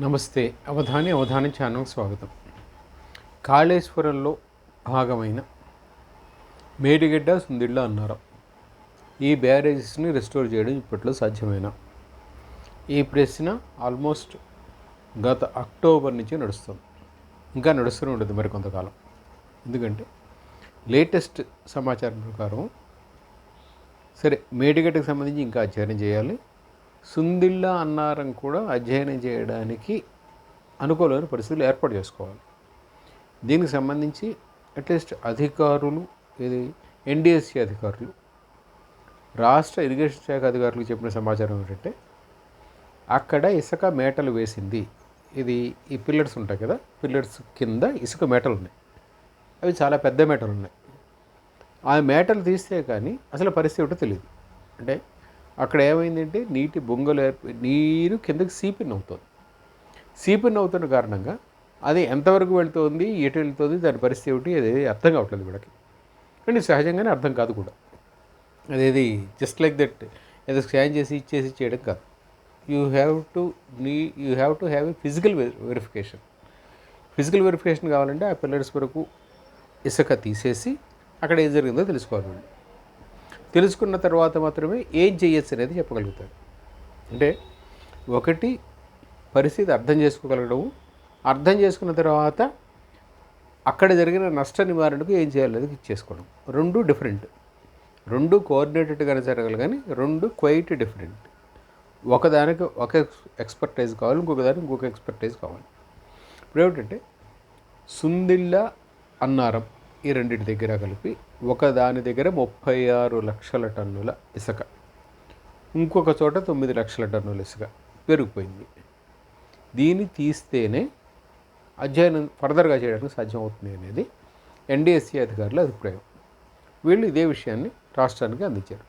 నమస్తే. అవధాని అవధాని ఛానల్ స్వాగతం. కాళేశ్వరంలో భాగమైన మేడిగడ్డ సుందిళ్ళ అన్నారు. ఈ బ్యారేజెస్ని రెస్టోర్ చేయడం ఇప్పట్లో సాధ్యమేనా. ఈ ప్రశ్న ఆల్మోస్ట్ గత అక్టోబర్ నుంచి నడుస్తుంది. ఇంకా నడుస్తూనే ఉంటుంది మరి కొంతకాలం. ఎందుకంటే లేటెస్ట్ సమాచారం ప్రకారం సరే మేడిగడ్డకు సంబంధించి ఇంకా అధ్యయనం చేయాలి. సుందిళ్ళ అన్నారం కూడా అధ్యయనం చేయడానికి అనుకూలమైన పరిస్థితులు ఏర్పాటు చేసుకోవాలి. దీనికి సంబంధించి అట్లీస్ట్ అధికారులు ఇది ఎన్డిఎస్సి అధికారులు రాష్ట్ర ఇరిగేషన్ శాఖ అధికారులకు చెప్పిన సమాచారం ఏంటంటే అక్కడ ఇసుక మేటలు వేసింది. ఇది ఈ పిల్లర్స్ ఉంటాయి కదా పిల్లర్స్ కింద ఇసుక మేటలు ఉన్నాయి. అవి చాలా పెద్ద మేటలు ఉన్నాయి. ఆ మేటలు తీస్తే కానీ అసలు పరిస్థితి ఏంటో తెలియదు అంటే అక్కడ ఏమైందంటే నీటి బొంగలు ఏర్పడి నీరు కిందకి సీపిన్ అవుతుంది. సీపిన్ అవుతున్న కారణంగా అది ఎంతవరకు వెళ్తుంది ఎటు వెళ్తుంది దాని పరిస్థితి ఏమిటి అది అర్థం కావట్లేదు వీళ్ళకి. కానీ సహజంగానే అర్థం కాదు కూడా. అదేది జస్ట్ లైక్ దట్ ఏదో స్కాన్ చేసి ఇచ్చేసి చేయడం కాదు. యూ హ్యావ్ టు నీ you have to have a physical verification physical verification కావాలంటే ఆ పిల్లర్స్ వరకు ఇసుక తీసేసి అక్కడ ఏం జరిగిందో తెలుసుకోవాలి. తెలుసుకున్న తర్వాత మాత్రమే ఏం చేయొచ్చు అనేది చెప్పగలుగుతారు. అంటే ఒకటి పరిస్థితి అర్థం చేసుకోగలగడము అర్థం చేసుకున్న తర్వాత అక్కడ జరిగిన నష్ట నివారణకు ఏం చేయాలనేది చేసుకోవడం. రెండు డిఫరెంట్. రెండు కోఆర్డినేటెడ్గానే జరగాలి కానీ రెండు క్వైట్ డిఫరెంట్. ఒకదానికి ఒక ఎక్స్పర్టైజ్ కావాలి ఇంకొకదానికి ఇంకొక ఎక్స్పర్టైజ్ కావాలి. ఇప్పుడు ఏమిటంటే సుందిళ్ళ అన్నారం ఈ రెండింటి దగ్గర కలిపి ఒక దాని దగ్గర ముప్పై ఆరు లక్షల టన్నుల ఇసుక. ఇంకొక చోట తొమ్మిది లక్షల టన్నుల ఇసుక పెరిగిపోయింది. దీన్ని తీస్తేనే అధ్యయనం ఫర్దర్గా చేయడానికి సాధ్యం అవుతుంది అనేది ఎన్డీఎస్సీ అధికారుల అభిప్రాయం. వీళ్ళు ఇదే విషయాన్ని రాష్ట్రానికి అందించారు.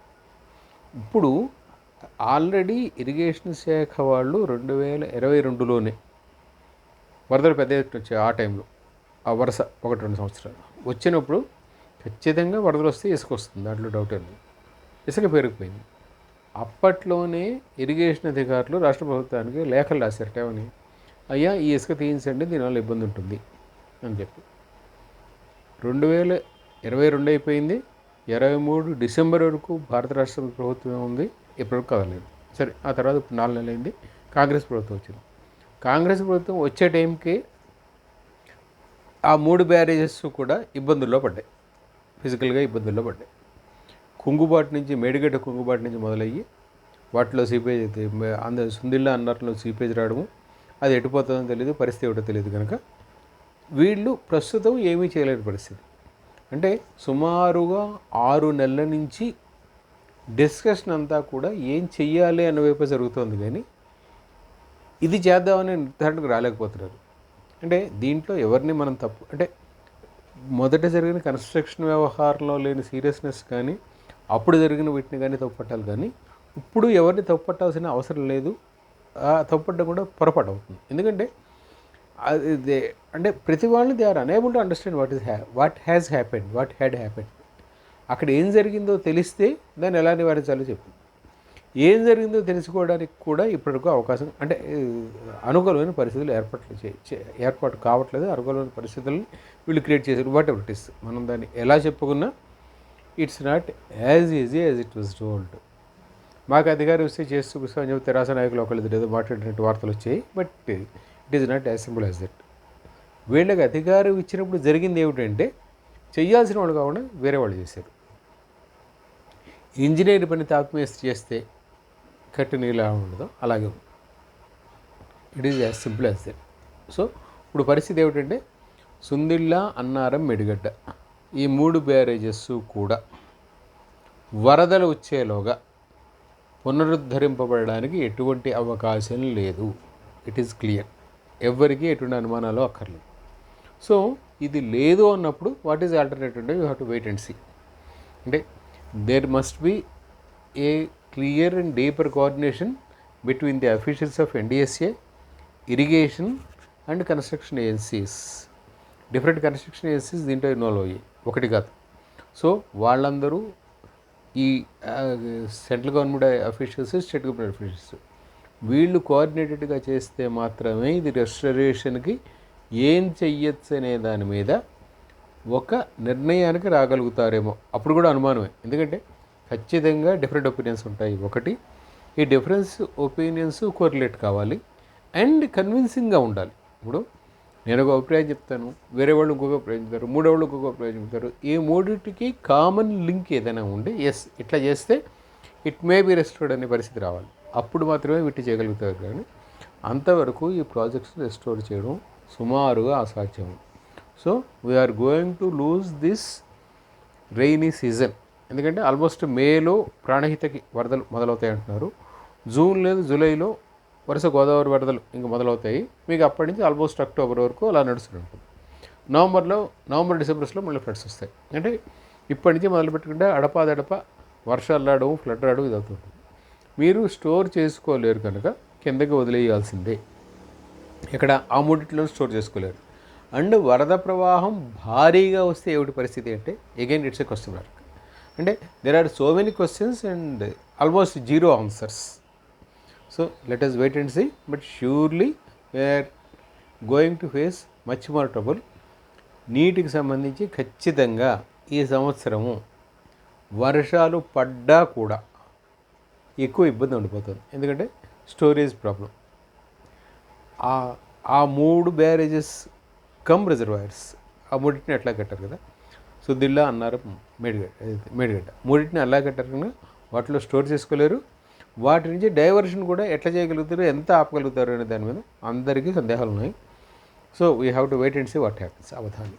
ఇప్పుడు ఆల్రెడీ ఇరిగేషన్ శాఖ వాళ్ళు రెండు వేల ఇరవై రెండులోనే వరదలు పెద్ద ఎత్తున వచ్చాయి ఆ టైంలో. ఆ వరుస ఒకటి రెండు సంవత్సరాలు. వచ్చినప్పుడు ఖచ్చితంగా వరదలు వస్తే ఇసుక వస్తుంది దాంట్లో డౌట్ ఉంది ఇసుక పెరిగిపోయింది అప్పట్లోనే ఇరిగేషన్ అధికారులు రాష్ట్ర ప్రభుత్వానికి లేఖలు రాశారు ఏమని? అయ్యా ఈ ఇసుక తీయించండి దీనివల్ల ఇబ్బంది ఉంటుంది అని చెప్పి. రెండు వేల ఇరవై రెండు అయిపోయింది. ఇరవై మూడు డిసెంబర్ వరకు భారత రాష్ట్ర ప్రభుత్వం ఉంది ఇప్పటివరకు కదలేదు సరే ఆ తర్వాత ఇప్పుడు నాలుగు నెలలైంది. కాంగ్రెస్ ప్రభుత్వం వచ్చింది. కాంగ్రెస్ ప్రభుత్వం వచ్చే టైంకి ఆ మూడు బ్యారేజెస్ కూడా ఇబ్బందుల్లో పడ్డాయి. ఫిజికల్గా ఇబ్బందుల్లో పడ్డాయి. కుంగుబాటు నుంచి మేడిగడ్డ కుంగుబాటు నుంచి మొదలయ్యి వాటిలో సీపేజ్ అయితే అంద సుందిల్లా అన్నట్లో సీపేజ్ రావడము అది ఎటుపోతుందో తెలియదు పరిస్థితి ఏమిటో తెలియదు కనుక వీళ్ళు ప్రస్తుతం ఏమీ చేయలేని పరిస్థితి. అంటే సుమారుగా ఆరు నెలల నుంచి డిస్కషన్ అంతా కూడా ఏం చెయ్యాలి అన్న వైపు జరుగుతోంది కానీ ఇది చేద్దామని నిర్ధారణకు రాలేకపోతున్నారు. అంటే దీంట్లో ఎవరిని మనం తప్పు అంటే మొదట జరిగిన కన్స్ట్రక్షన్ వ్యవహారంలో లేని సీరియస్నెస్ కానీ అప్పుడు జరిగిన వీటిని కానీ తప్పుపట్టాలి కానీ ఇప్పుడు ఎవరిని తప్పుపట్టాల్సిన అవసరం లేదు. ఆ తప్పుపట్టడం కూడా పొరపాటు అవుతుంది. ఎందుకంటే అది దే- అంటే ప్రతి వాళ్ళని they are unable to understand what is ha what has happened what had happened అక్కడ ఏం జరిగిందో తెలిస్తే దాన్ని ఎలా నివారించాలో చెప్పింది ఏం జరిగిందో తెలుసుకోవడానికి కూడా ఇప్పటివరకు అవకాశం అంటే అనుకూలమైన పరిస్థితులు ఏర్పాట్లు చే ఏర్పాటు కావట్లేదు. అనుకూలమైన పరిస్థితులను వీళ్ళు క్రియేట్ చేశారు. వాట్ ఎవర్ ఇట్ ఇస్ మనం దాన్ని ఎలా చెప్పుకున్నా it's not as easy as it was told మాకు అధికారం వస్తే చేసి చూపిస్తామని చెప్పి తెరాస నాయకులు ఒకళ్ళు ఏదో మాట్లాడినట్టు వార్తలు వచ్చాయి. But it is not as simple as that వీళ్ళకి అధికారం ఇచ్చినప్పుడు జరిగింది ఏమిటంటే చేయాల్సిన వాళ్ళు కాకుండా వేరే వాళ్ళు చేశారు. ఇంజనీర్ పని తాత్మేసి చేస్తే కట్టిన ఎలా ఉండదో. అలాగే it is as simple as that so ఇప్పుడు పరిస్థితి ఏమిటంటే సుందిళ్ళ అన్నారం మెడిగడ్డ ఈ మూడు బ్యారేజెస్ కూడా వరదలు వచ్చేలోగా పునరుద్ధరింపబడడానికి ఎటువంటి అవకాశం లేదు. ఇట్ ఈస్ క్లియర్ ఎవరికి ఎటువంటి అనుమానాలు అక్కర్లేదు. సో ఇది లేదు అన్నప్పుడు వాట్ ఈజ్ ఆల్టర్నేటివ్ అంటే you have to wait and see అంటే there must be a clear and deeper coordination between the officials of NDSA irrigation and construction agencies different construction agencies దీంట్లో ఇన్వాల్వ్ అయ్యాయి. ఒకటి కాదు. So వాళ్ళందరూ ఈ central government officials state government officials వీళ్ళు కోఆర్డినేటెడ్గా చేస్తే మాత్రమే ఇది రెస్టరేషన్కి ఏం చెయ్యొచ్చు అనే దాని మీద ఒక నిర్ణయానికి రాగలుగుతారేమో. అప్పుడు కూడా అనుమానమే. ఎందుకంటే ఖచ్చితంగా డిఫరెంట్ ఒపీనియన్స్ ఉంటాయి. ఒకటి ఈ డిఫరెన్స్ ఒపీనియన్స్ కోరిలేట్ కావాలి అండ్ కన్విన్సింగ్గా ఉండాలి. ఇప్పుడు నేను ఒక అభిప్రాయం చెప్తాను వేరే వాళ్ళు ఇంకొక అభిప్రాయం చెప్తారు మూడో వాళ్ళు ఇంకొక అభిప్రాయం చెప్తారు. ఈ మూడింటికి కామన్ లింక్ ఏదైనా ఉండి ఎస్ ఇట్లా చేస్తే ఇట్ మే బి రెస్టోర్డ్ అనే పరిస్థితి రావాలి. అప్పుడు మాత్రమే వీటి చేయగలుగుతారు కానీ అంతవరకు ఈ ప్రాజెక్ట్స్ రెస్టోర్ చేయడం సుమారుగా అసాధ్యం. So we're going to lose this rainy season ఎందుకంటే ఆల్మోస్ట్ మేలో ప్రాణహితకి వరదలు మొదలవుతాయి అంటున్నారు. జూన్ లేదు జూలైలో వరుస గోదావరి వరదలు ఇంక మొదలవుతాయి. మీకు అప్పటి నుంచి ఆల్మోస్ట్ అక్టోబర్ వరకు అలా నడుస్తుంటుంది. నవంబర్లో నవంబర్ డిసెంబర్స్లో మళ్ళీ ఫ్లడ్స్ వస్తాయి. అంటే ఇప్పటి నుంచి మొదలు పెట్టుకుంటే అడపాదడప వర్షాలు రావడం ఫ్లడ్ రావడం ఇది అవుతుంది మీరు స్టోర్ చేసుకోలేరు కనుక కిందకి వదిలేయాల్సిందే. ఇక్కడ ఆ మూడిట్లో స్టోర్ చేసుకోలేరు. అండ్ వరద ప్రవాహం భారీగా వస్తే ఏమిటి పరిస్థితి అంటే again it's a question mark అంటే there are so many questions and almost zero answers so let us wait and see but surely we're going to face much more trouble నీటికి సంబంధించి ఖచ్చితంగా ఈ సంవత్సరము వర్షాలు పడ్డా కూడా ఎక్కువ ఇబ్బంది ఉండిపోతుంది ఎందుకంటే స్టోరేజ్ ప్రాబ్లం ఆ ఆ మూడు బ్యారేజెస్ కమ్ రిజర్వాయర్స్ ఆ మూడింటిని ఎట్లా కట్టారు కదా సుద్దిల్లా అన్నారు మేడిగడ్డ మేడిగడ్డ. మూడింటిని అలా కట్టారు వాటిలో స్టోర్ చేసుకోలేరు. వాటి నుంచి డైవర్షన్ కూడా ఎట్లా చేయగలుగుతారు ఎంత ఆపగలుగుతారు అనే దాని మీద అందరికీ సందేహాలు ఉన్నాయి. So we have to wait and see what happens Avadhani.